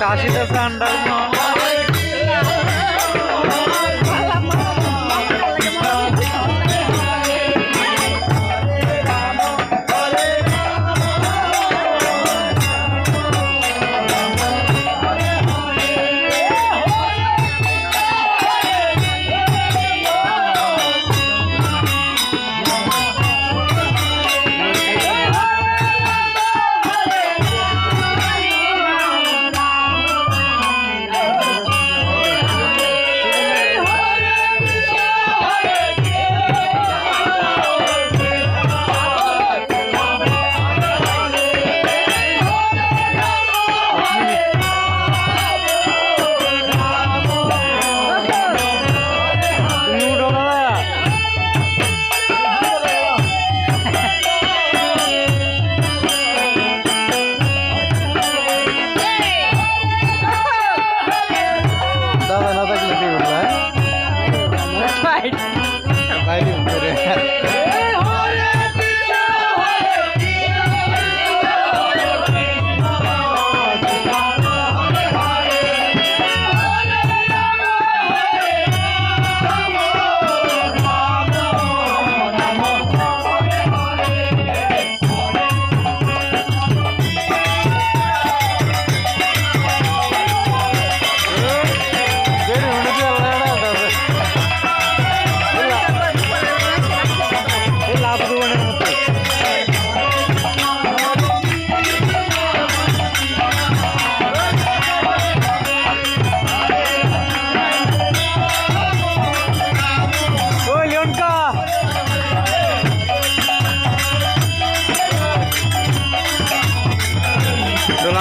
একটা আশিটা আন্ডার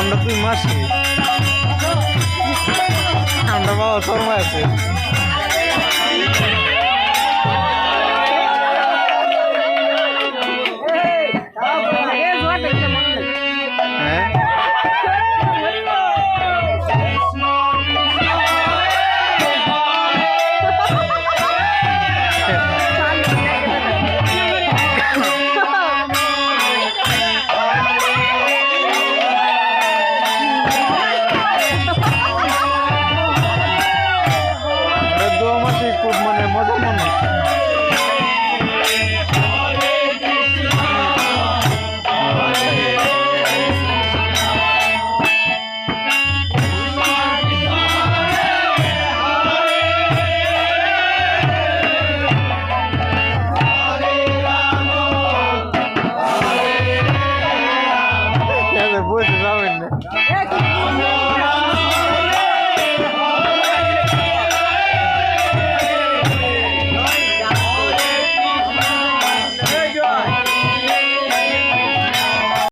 আমরা দুই মাসি। আমরা বাবা শর্মা আছে। Thank you.